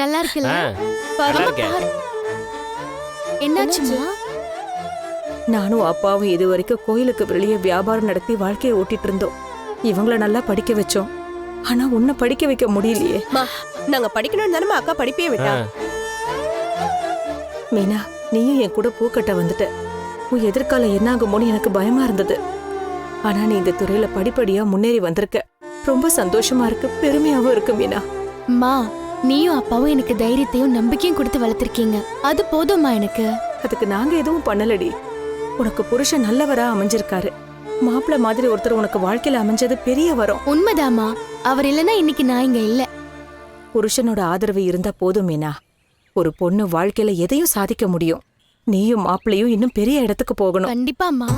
நல்லா இருக்குல்ல நல்லா இருக்கேன். என்னாச்சுமா நானும் அப்பாவும் இது வரைக்கும் கோயிலுக்கு வெளியே வியாபாரம் நடத்தி வாழ்க்கையை ஓட்டிட்டு இருந்தோம் இவங்கள நல்லா படிக்க வச்சோம். ஆனா உன்னை படிக்க வைக்க முடியலையே. மா நாங்க படிக்கணும்னு தானே அக்கா படிப்பே விட்டா. மீனா நீயும் என் கூட பூக்கட்ட வந்துட்ட. உன் எதிர்காலம் என்ன ஆகுமோன்னு எனக்கு பயமா இருந்தது. ஆனா நீ இந்த துறையில படிப்படியா முன்னேறி வந்திருக்க. ரொம்ப சந்தோஷமா இருக்கு பெருமையாவும் இருக்கு மீனா. அம்மா நீயும் அப்பாவும் எனக்கு தைரியத்தையும் நம்பிக்கையும் கொடுத்து வளர்த்திருக்கீங்க. அது போதும்மா எனக்கு. அதுக்கு நாங்க எதுவும் பண்ணலடி. உனக்கு புருஷன் நல்லவரா அமைஞ்சிருக்காரு. மாப்பிள்ளை மாதிரி ஒருத்தர் உனக்கு வாழ்க்கையில அமைஞ்சது பெரிய வரம். உண்மைதாம்மா. அவர் இல்லைன்னா இன்னைக்கு நான் இங்க இல்ல. புருஷனோட ஆதரவு இருந்தா போதும் மீனா. ஒரு பொண்ணு வாழ்க்கையில எதையும் சாதிக்க முடியும். நீயும் மாப்பிள்ளையும் இன்னும் பெரிய இடத்துக்கு போகணும். கண்டிப்பா அம்மா